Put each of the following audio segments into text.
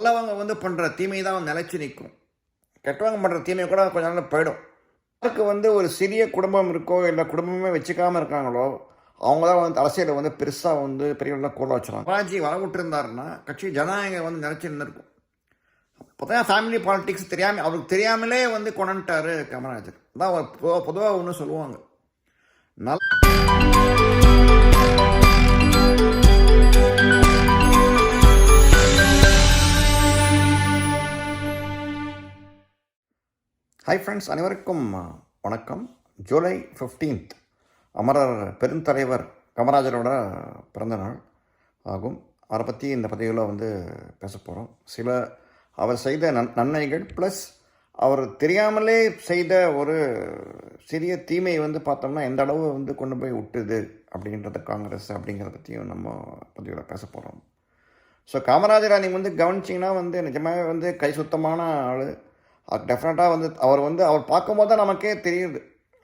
நல்லவங்க வந்து பண்ணுற தீமை தான் நிலச்சி நிற்கும் கெட்டவங்க பண்ணுற தீமை கூட கொஞ்ச நாள் போயிடும். யாருக்கு வந்து ஒரு சிறிய குடும்பம் இருக்கோ இல்லை குடும்பமே வச்சுக்காமல் இருக்காங்களோ அவங்க தான் வந்து அரசியலை வந்து பெருசாக வந்து பெரியவர்களாக கூட வச்சுருவாங்க. ராஜி வர விட்டுருந்தாருன்னா கட்சி ஜனநாயகம் வந்து நினச்சி இருந்திருக்கும் அப்போ தான் ஃபேமிலி பாலிட்டிக்ஸ் தெரியாமல் அவருக்கு தெரியாமலே வந்து கொண்டுட்டாரு காமராஜர். அதான் அவர் பொதுவாக பொதுவாக ஒன்று சொல்லுவாங்க. நல்லா ஹாய் ஃப்ரெண்ட்ஸ் அனைவருக்கும் வணக்கம். ஜூலை ஃபிஃப்டீன்த் அமரர் பெருந்தலைவர் காமராஜரோட பிறந்தநாள் ஆகும். அவரை பற்றி இந்த பதிவில் வந்து பேச போகிறோம் சில அவர் செய்த நன் நன்மைகள் ப்ளஸ் அவர் தெரியாமலே செய்த ஒரு சிறிய தீமை வந்து பார்த்தோம்னா எந்த அளவு வந்து கொண்டு போய் விட்டுது அப்படின்றத காங்கிரஸ் அப்படிங்கிறத பற்றியும் நம்ம பதிவில் பேச போகிறோம் ஸோ காமராஜர் நீங்கள் வந்து கவனிச்சிங்கன்னா வந்து நிஜமாகவே வந்து கை சுத்தமான ஆள். டெஃபினட்டாக வந்து அவர் வந்து அவர் பார்க்கும்போது தான் நமக்கே தெரியுது.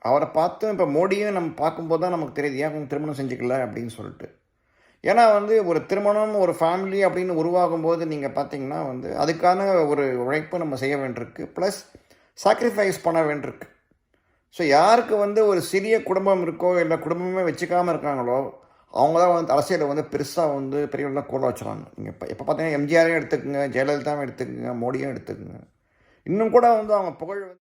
அவரை பார்த்தும் இப்போ மோடியும் நம்ம பார்க்கும்போது தான் நமக்கு தெரியுது ஏன் திருமணம் செஞ்சுக்கல? அப்படின்னு சொல்லிட்டு. ஏன்னா வந்து ஒரு திருமணம் ஒரு ஃபேமிலி அப்படின்னு உருவாகும் போது நீங்கள் பார்த்தீங்கன்னா வந்து அதுக்கான ஒரு உழைப்பு நம்ம செய்ய வேண்டியிருக்கு. ப்ளஸ் சாக்ரிஃபைஸ் பண்ண வேண்டியிருக்கு. ஸோ யாருக்கு வந்து ஒரு சிறிய குடும்பம் இருக்கோ இல்லை குடும்பமே வச்சுக்காமல் இருக்காங்களோ அவங்க தான் வந்து அரசியலை வந்து பெருசாக வந்து பெரியவர்களாக கூட வச்சுறாங்க. நீங்கள் இப்போ இப்போ பார்த்தீங்கன்னா எம்ஜிஆரையும் எடுத்துக்கோங்க ஜெயலலிதாவும் எடுத்துக்கோங்க மோடியும் எடுத்துக்கோங்க. இன்னும் கூட வந்து அவங்க புகழ் வந்து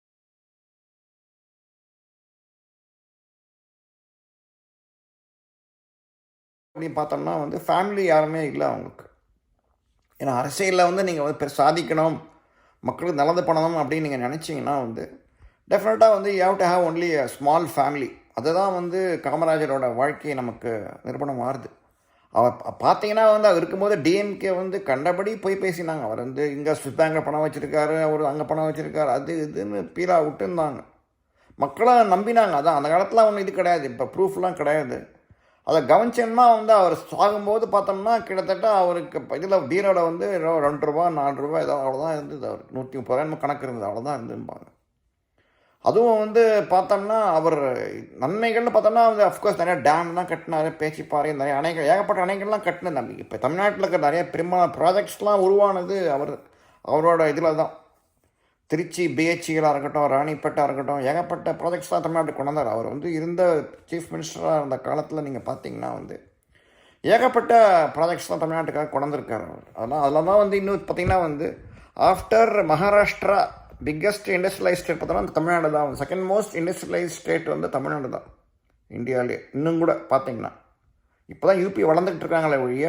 அப்படின்னு பார்த்தோம்னா வந்து ஃபேமிலி யாருமே இல்லை அவங்களுக்கு. ஏன்னா அரசியலில் வந்து நீங்கள் வந்து சாதிக்கணும் மக்களுக்கு நல்லது பண்ணணும் அப்படின்னு நீங்கள் நினச்சிங்கன்னா வந்து டெஃபினட்டாக வந்து you have to have only a small family அதுதான் வந்து காமராஜரோட வாழ்க்கை நமக்கு நிரூபணம் ஆறுது அவர் பார்த்தீங்கன்னா வந்து அவர் இருக்கும்போது டிஎம்கே வந்து கண்டபடி போய் பேசினாங்க. அவர் வந்து இங்கே ஸ்விஸ் பேங்கில் பணம் வச்சுருக்காரு அவர் அங்கே பணம் வச்சுருக்காரு அது இதுன்னு பீலா விட்டுருந்தாங்க. மக்களை நம்பினாங்க. அதான் அந்த காலத்தில் ஒன்றும் இது கிடையாது. இப்போ ப்ரூஃப்லாம் கிடையாது. அதை கவனிச்சோம்னா வந்து அவர் சாகும்போது பார்த்தோம்னா கிட்டத்தட்ட அவருக்கு இதில் பீரோட வந்து ரெண்டு ரூபா நாலு ரூபா ஏதோ அவ்வளோதான் இருந்தது அவருக்கு. நூற்றி முப்பது ரூபாய் கணக்கு இருந்தது. அவ்வளோதான் இருந்துருப்பாங்க அதுவும் வந்து பார்த்தோம்னா அவர் நன்மைகள்னு பார்த்தோம்னா வந்து அஃப்கோர்ஸ் நிறையா டேம் தான் கட்டினார் பேச்சிப்பாறை நிறைய அணைகள் ஏகப்பட்ட அணைகள்லாம் கட்டினது நம்பி இப்போ தமிழ்நாட்டில் இருக்கிற நிறைய பெரும்பாலான ப்ராஜெக்ட்ஸ்லாம் உருவானது அவர் அவரோட இதில் தான் திருச்சி பிஹெச்சிகளாக இருக்கட்டும் ராணிப்பேட்டாக இருக்கட்டும் ஏகப்பட்ட ப்ராஜெக்ட்ஸ்லாம் தமிழ்நாட்டுக்கு கொண்டு வந்தார். அவர் வந்து இருந்த சீஃப் மினிஸ்டராக இருந்த காலத்தில் நீங்கள் பார்த்தீங்கன்னா வந்து ஏகப்பட்ட ப்ராஜெக்ட்ஸ்லாம் தமிழ்நாட்டுக்காக கொண்டிருக்காரு அவர். அதெல்லாம் அதில் தான் வந்து இன்னும் பார்த்தீங்கன்னா வந்து after Maharashtra biggest industrialise state பார்த்தோம்னா தமிழ்நாடு தான். செகண்ட் மோஸ்ட் இண்டஸ்ட்ரியலைஸ் ஸ்டேட் வந்து தமிழ்நாடு தான். இந்தியாவிலே. இன்னும் கூட பார்த்தீங்கன்னா. இப்போ தான் யூபி வளர்ந்துக்கிட்டு இருக்காங்களே ஒழிய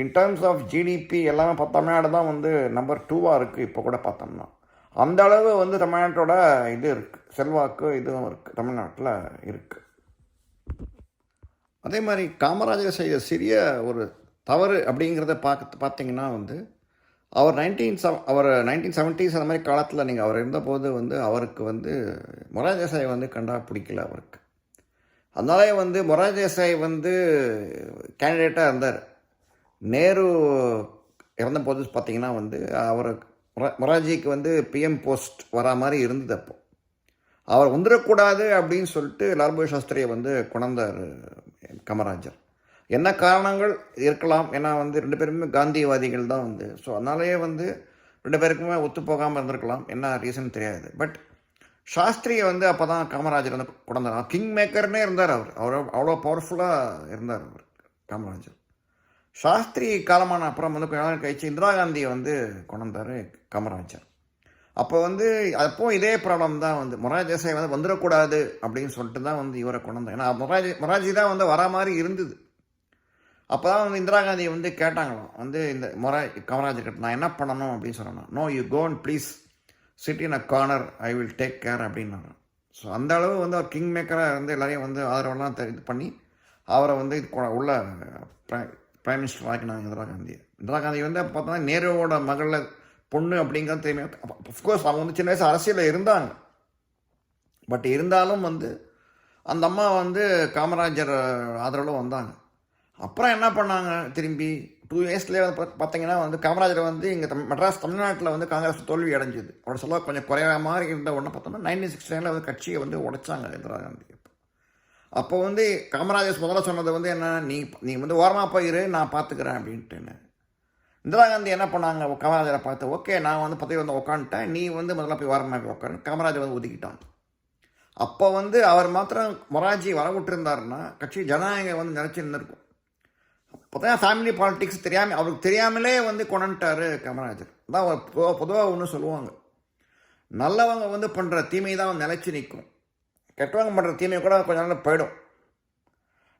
இன் டர்ம்ஸ் ஆஃப் ஜிடிபி எல்லாமே பார்த்தா தமிழ்நாடு தான் வந்து நம்பர் டூவாக இருக்குது இப்போ கூட பார்த்தோம்னா. அந்த அளவு வந்து தமிழ்நாட்டோட இது இருக்குது செல்வாக்கு இதுவும் இருக்குது தமிழ்நாட்டில் இருக்குது அதே மாதிரி காமராஜர் செய்த சிறிய ஒரு தவறு அப்படிங்கிறத பார்க்க பார்த்தீங்கன்னா வந்து அவர் நைன்டீன் செவ அவர் நைன்டீன் செவன்ட்டீஸ் அந்த மாதிரி காலத்தில் நீங்கள் அவர் இருந்தபோது வந்து அவருக்கு வந்து மொராஜேசாய் வந்து கண்டா பிடிக்கல அவருக்கு. அதனாலே வந்து மொராஜேசாய் வந்து கேண்டிடேட்டாக இருந்தார். நேரு இறந்தபோது பார்த்தீங்கன்னா வந்து அவர் மொரா- வந்து பிஎம் போஸ்ட் வரா மாதிரி இருந்தது அப்போ. அவர் வந்துடக்கூடாது அப்படின்னு சொல்லிட்டு லால்பு சாஸ்திரியை வந்து கொண்டாந்தார் கமராஜர். என்ன காரணங்கள் இருக்கலாம் ஏன்னா வந்து ரெண்டு பேருமே காந்தியவாதிகள் தான் வந்து. ஸோ அதனாலேயே வந்து ரெண்டு பேருக்குமே ஒத்து போகாமல் இருந்திருக்கலாம். என்ன ரீசன் தெரியாது. பட் சாஸ்திரியை வந்து அப்போ தான் காமராஜர் வந்து கொண்டாந்தார். கிங் மேக்கர்னே இருந்தார் அவர். அவர் அவ்வளோ பவர்ஃபுல்லாக இருந்தார் அவர் காமராஜர். சாஸ்திரி காலமான அப்புறம் வந்து கொஞ்ச நாள் கழிச்சு இந்திரா காந்தியை வந்து கொண்டாந்தார் காமராஜர். அப்போ வந்து அப்போ இதே ப்ராப்ளம் தான் வந்து மொராஜி தேசாய் வந்து வந்துடக்கூடாது அப்படின்னு சொல்லிட்டு தான் வந்து இவரை கொண்டாந்தார். ஏன்னா மொராஜி மொராஜி தான் வந்து வரா மாதிரி இருந்தது. அப்போ தான் வந்து இந்திரா காந்தி வந்து கேட்டாங்களாம் வந்து இந்த முறை காமராஜர் கிட்ட நான் என்ன பண்ணணும் அப்படின்னு சொன்னேன் no you go please sit in a corner I will take care அப்படின்னாங்க. ஸோ அந்த அளவு வந்து அவர் கிங் மேக்கராக இருந்து எல்லாரையும் வந்து ஆதரவெல்லாம் இது பண்ணி அவரை வந்து இது கொ- உள்ள பிரைம் மினிஸ்டர் ஆக்கினாங்க இந்திரா காந்தி. இந்திரா காந்தி வந்து பார்த்தோன்னா நேருவோட மகளில் பொண்ணு அப்படிங்கிறது தெரியும். அஃப்கோர்ஸ் அவங்க வந்து சின்ன வயசு அரசியலில் இருந்தாங்க. பட் இருந்தாலும் வந்து அந்த அம்மா வந்து காமராஜர் ஆதரவில் வந்தாங்க. அப்புறம் என்ன பண்ணாங்க திரும்பி? டூ இயர்ஸ்லேயே வந்து பார்த்தீங்கன்னா வந்து காமராஜர் வந்து இங்கே தம் மெட்ராஸ் தமிழ்நாட்டில் வந்து காங்கிரஸ் தோல்வி அடைஞ்சது. அவரோட செலவு கொஞ்சம் குறைய மாதிரி இருந்த உடனே பார்த்தோம்னா நைன்டீன் சிக்ஸ்டி நைனில் வந்து கட்சியை வந்து உடைச்சாங்க இந்திரா காந்தி அப்போ. வந்து காமராஜர் முதல்ல சொன்னது வந்து என்ன நீ நீ வந்து ஓரமாக போயிரு நான் பார்த்துக்கிறேன் அப்படின்ட்டுன்னு. இந்திரா காந்தி என்ன பண்ணாங்க? காமராஜரை பார்த்து ஓகே நான் வந்து பதவி வந்து உட்காந்துட்டேன் நீ வந்து முதல்ல போய் வரமாக உட்காந்து காமராஜர் வந்து ஒதுக்கிட்டான். அப்போ வந்து அவர் மாத்திரம் மொராஜி வர விட்டுருந்தாருன்னா கட்சி ஜனநாயகம் வந்து நினச்சி இருந்திருக்கும் அப்போ ஃபேமிலி பாலிடிக்ஸ் தெரியாமல் அவருக்கு தெரியாமலே வந்து கொண்டுட்டாரு காமராஜர். அதான் அவர் பொதுவாக ஒன்று சொல்லுவாங்க. நல்லவங்க வந்து பண்ணுற தீமை தான் நிலச்சி நிற்கும் கெட்டவங்க பண்ணுற தீமை கூட கொஞ்ச நாள் போயிடும்.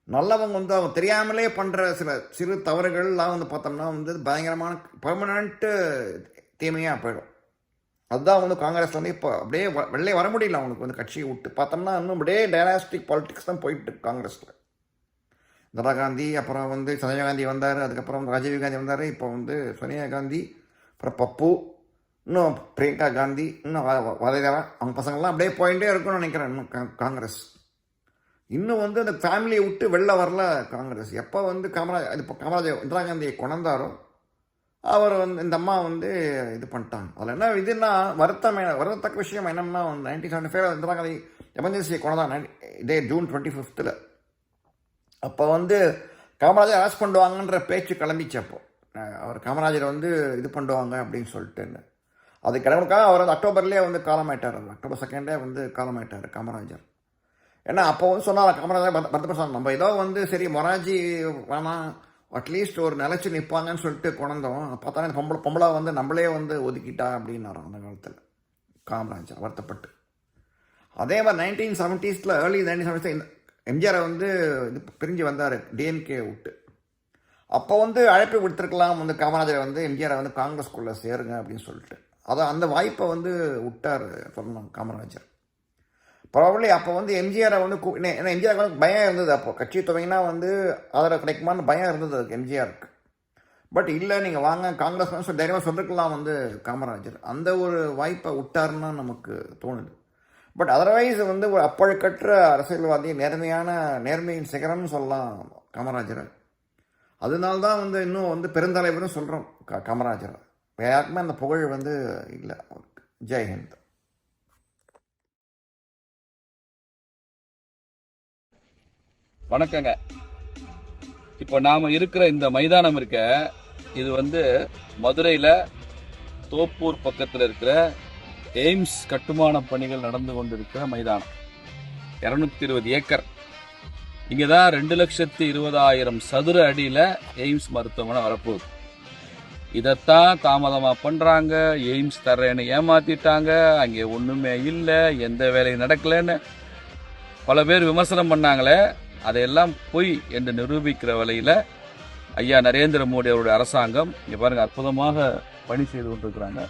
நல்லவங்க வந்து அவங்க தெரியாமலே பண்ணுற சில சிறு தவறுகள்லாம் வந்து பார்த்தோம்னா வந்து பயங்கரமான பர்மனண்ட்டு தீமையாக போயிடும். அதுதான் வந்து காங்கிரஸ் வந்து இப்போ அப்படியே வ- வர முடியல அவனுக்கு வந்து கட்சியை விட்டு. பார்த்தோம்னா இன்னும் அப்படியே டைனாஸ்டிக் பாலிட்டிக்ஸ் தான் போயிட்டு காங்கிரஸில். இந்திரா காந்தி அப்புறம் வந்து சோனியா காந்தி வந்தார் அதுக்கப்புறம் ராஜீவ் காந்தி வந்தார் இப்போ வந்து சோனியா காந்தி அப்புறம் பப்பு இன்னும் பிரியங்கா காந்தி இன்னும் வ- அவங்க பசங்கள்லாம் அப்படியே போயிட்டே இருக்கும்னு நினைக்கிறேன் இன்னும் காங்கிரஸ். இன்னும் வந்து அந்த ஃபேமிலியை விட்டு வெளில வரல காங்கிரஸ். எப்போ வந்து காமராஜ் இப்போ காமராஜர் இந்திரா காந்தியை கொண்டாரோ அவர் வந்து இந்த அம்மா வந்து இது பண்ணிட்டாங்க. அதில் என்ன இதுன்னா வருத்தம் வருத்தக்க வருத்தத்தக்க விஷயம் என்னன்னா nineteen seventy five Indira Gandhi எமர்ஜென்சியை கொண்டதான் இதே ஜூன் டுவெண்ட்டி ஃபிஃப்த்தில் அப்போ வந்து காமராஜர் அரெஸ்ட் பண்ணுவாங்கன்ற பேச்சு கிளம்பிச்சப்போ. அவர் காமராஜரை வந்து இது பண்ணுவாங்க அப்படின்னு சொல்லிட்டு அது கிளம்புக்காக அவர் வந்து அக்டோபர்லேயே வந்து காலமாயிட்டார் அவர். அக்டோபர் செகண்டே வந்து காலமாயிட்டார் காமராஜர். ஏன்னா அப்போ வந்து சொன்னார் காமராஜர் பத்த நம்ம ஏதோ வந்து சரி மொராஜி வேணாம் அட்லீஸ்ட் ஒரு நிலச்சி நிற்பாங்கன்னு சொல்லிட்டு கொண்டோம் பார்த்தா பொம்பளை பொம்பளை வந்து நம்மளே வந்து ஒதுக்கிட்டா அப்படின்னாரோ அந்த காலத்தில். காமராஜர் வருத்தப்பட்டு. அதே மாதிரி நைன்டீன் செவன்ட்டீஸில் ஏர்லி நைன்டீன் செவன்டீஸ் எம்ஜிஆரை வந்து இது பிரிஞ்சு வந்தார் டிஎம்கே விட்டு. அப்போ வந்து அழைப்பு விடுத்திருக்கலாம் வந்து காமராஜரை வந்து எம்ஜிஆரை வந்து காங்கிரஸ்குள்ளே சேருங்க அப்படின்னு சொல்லிட்டு. அதான் அந்த வாய்ப்பை வந்து விட்டார் சொல்லணும் காமராஜர். ப்ராபப்ளி அப்போ வந்து எம்ஜிஆரை வந்து ஏன்னா ஏன்னா எம்ஜிஆருக்கு வந்து பயம் இருந்தது அப்போ. கட்சி துவங்கினா வந்து அதில் கிடைக்குமான்னு பயம் இருந்தது அதுக்கு எம்ஜிஆருக்கு. பட் இல்லை நீங்கள் வாங்க காங்கிரஸ் தைரியமாக சொல்லிருக்கலாம் வந்து காமராஜர். அந்த ஒரு வாய்ப்பை விட்டாருன்னு நமக்கு தோணுது. பட் அதர்வைஸ் வந்து ஒரு அப்பழுக்கற்ற அரசியல்வாதி நேர்மையான நேர்மையின் சிகரம்னு சொல்லலாம் காமராஜரை. அதனால்தான் வந்து இன்னும் வந்து பெருந்தலைவர்னு சொல்கிறோம் க காமராஜரை. வேற யாருக்குமே அந்த புகழ் வந்து இல்லை அவருக்கு. ஜெய்ஹிந்த் வணக்கங்க. இப்போ நாம் இருக்கிற இந்த மைதானம் இருக்க இது வந்து மதுரையில் தோப்பூர் பக்கத்தில் இருக்கிற எய்ம்ஸ் கட்டுமான பணிகள் நடந்து கொண்டிருக்கிற மைதானம். இருநூத்தி இருபது ஏக்கர். இங்கே தான் ரெண்டு லட்சத்தி இருபதாயிரம் சதுர அடியில் எய்ம்ஸ் மருத்துவமனை வரப்போகுது. இதைத்தான் தாமதமாக பண்ணுறாங்க எய்ம்ஸ் தர்றேன்னு ஏமாத்திட்டாங்க. அங்கே ஒன்றுமே இல்லை. எந்த வேலையும் நடக்கலைன்னு பல பேர் விமர்சனம் பண்ணாங்களே. அதையெல்லாம் பொய் என்று நிரூபிக்கிற வகையில் ஐயா நரேந்திர மோடி அவருடைய அரசாங்கம் இங்கே பாருங்க அற்புதமாக பணி செய்து கொண்டிருக்கிறாங்க.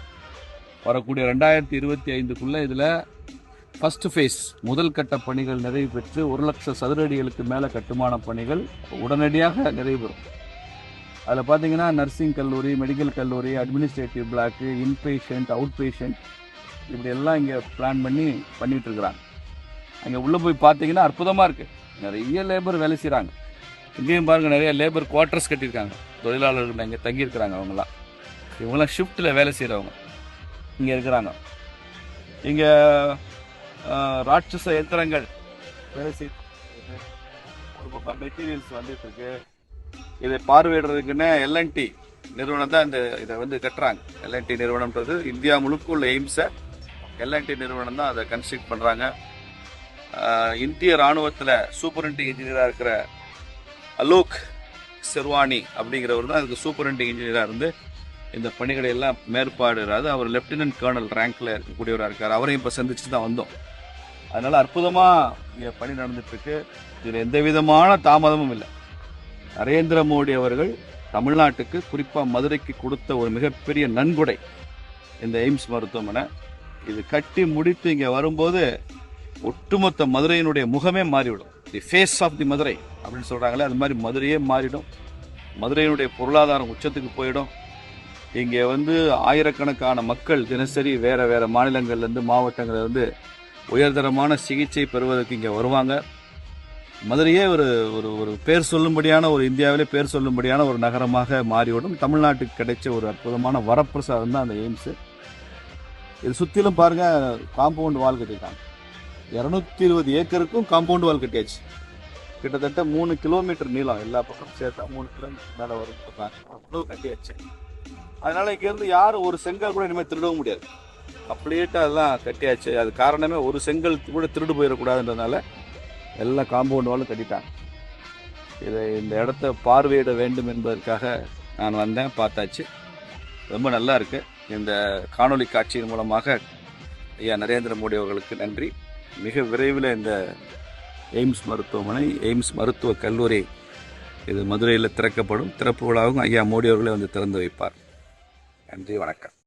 வரக்கூடிய ரெண்டாயிரத்தி இருபத்தி ஐந்துக்குள்ளே இதில் ஃபஸ்ட்டு ஃபேஸ் முதல் கட்ட பணிகள் நிறைவு பெற்று ஒரு லட்சம் சதுர அடிகளுக்கு மேலே கட்டுமான பணிகள் உடனடியாக நிறைவு பெறும். அதில் பார்த்தீங்கன்னா நர்சிங் கல்லூரி மெடிக்கல் கல்லூரி administrative block inpatient out patient இப்படியெல்லாம் இங்கே பிளான் பண்ணி பண்ணிகிட்ருக்குறாங்க அங்கே உள்ளே போய் பார்த்தீங்கன்னா அற்புதமாக இருக்குது நிறைய லேபர் வேலை செய்கிறாங்க இங்கேயும் பாருங்கள் நிறைய லேபர் குவார்ட்டர்ஸ் கட்டியிருக்காங்க. தொழிலாளர்கள் இங்கே தங்கியிருக்கிறாங்க அவங்களாம் இவங்களாம் ஷிஃப்ட்டில் வேலை செய்கிறவங்க இங்கே இருக்கிறாங்க. இங்கே ராட்சச எந்திரங்கள் வேலை ஒரு பக்கம் மெட்டீரியல்ஸ் வந்துட்டு இருக்கு. இதை பார்வையிடுறதுக்குன்னு எல்என்டி நிறுவனம் தான் இந்த இதை வந்து கட்டுறாங்க. எல்என்டி நிறுவனம்ன்றது இந்தியா முழுக்க உள்ள எய்ம்ஸை எல்என்டி நிறுவனம் தான் அதை கன்ஸ்ட்ரக்ட் பண்ணுறாங்க இந்திய ராணுவத்தில் சூப்பரண்டிங் இன்ஜினியராக இருக்கிற அலோக் செர்வானி அப்படிங்கிறவர் தான் அதுக்கு சூப்பரண்டிங் இன்ஜினியராக இருந்து இந்த பணிகளை எல்லாம் மேற்பாடுறாரு அவர் லெப்டினன்ட் கர்னல் ரேங்க்ல இருக்கக்கூடியவராக இருக்கார். அவரையும் இப்போ சந்திச்சு தான் வந்தோம். அதனால அற்புதமாக இங்கே பணி நடந்துட்டு இருக்கு இதில் எந்த விதமான தாமதமும் இல்லை. நரேந்திர மோடி அவர்கள் தமிழ்நாட்டுக்கு குறிப்பாக மதுரைக்கு கொடுத்த ஒரு மிகப்பெரிய நன்கொடை இந்த எய்ம்ஸ் மருத்துவமனை. இது கட்டி முடித்து இங்கே வரும்போது ஒட்டுமொத்த மதுரையினுடைய முகமே மாறிவிடும். The face of the Madurai அப்படின்னு சொல்கிறாங்களே அது மாதிரி மதுரையே மாறிடும். மதுரையினுடைய பொருளாதாரம் உச்சத்துக்கு போயிடும். இங்கே வந்து ஆயிரக்கணக்கான மக்கள் தினசரி வேறு வேறு மாநிலங்கள்லேருந்து மாவட்டங்கள்லேருந்து உயர்தரமான சிகிச்சை பெறுவதற்கு இங்கே வருவாங்க. மதுரையே ஒரு ஒரு ஒரு பேர் சொல்லும்படியான ஒரு இந்தியாவிலே பேர் சொல்லும்படியான ஒரு நகரமாக மாறிவிடும். தமிழ்நாட்டுக்கு கிடைச்ச ஒரு அற்புதமான வரப்பிரசாதம் தான் அந்த எய்ம்ஸு. இது சுற்றிலும் பாருங்கள் காம்பவுண்ட் வால் கட்டியிருக்காங்க. இரநூத்தி இருபது ஏக்கருக்கும் காம்பவுண்ட் வால் கட்டியாச்சு. கிட்டத்தட்ட மூணு கிலோமீட்டர் நீளம் எல்லா பக்கமும் சேர்த்தா மூணு கிலோமீட்டர் மேலே வரும். அவ்வளோ கட்டியாச்சு. அதனால இங்கேருந்து யாரும் ஒரு செங்கல் கூட இனிமேல் திருடவும் முடியாது. கம்ப்ளீட்டாக அதெல்லாம் கட்டியாச்சு. அது காரணமே ஒரு செங்கல் கூட திருடு போயிடக்கூடாதுன்றதுனால எல்லாம் காம்பவுண்ட் வாலும் கட்டிட்டாங்க. இதை இந்த இடத்த பார்வையிட வேண்டும் என்பதற்காக நான் வந்தேன் பார்த்தாச்சு. ரொம்ப நல்லா இருக்குது இந்த காணொலி காட்சியின் மூலமாக ஐயா நரேந்திர மோடி அவர்களுக்கு நன்றி. மிக விரைவில் இந்த எய்ம்ஸ் மருத்துவமனை எய்ம்ஸ் மருத்துவக் கல்லூரி இது மதுரையில் திறக்கப்படும். திறப்பு விழாவும் ஐயா மோடி அவர்களே வந்து திறந்து வைப்பார். நன்றி வணக்கம்.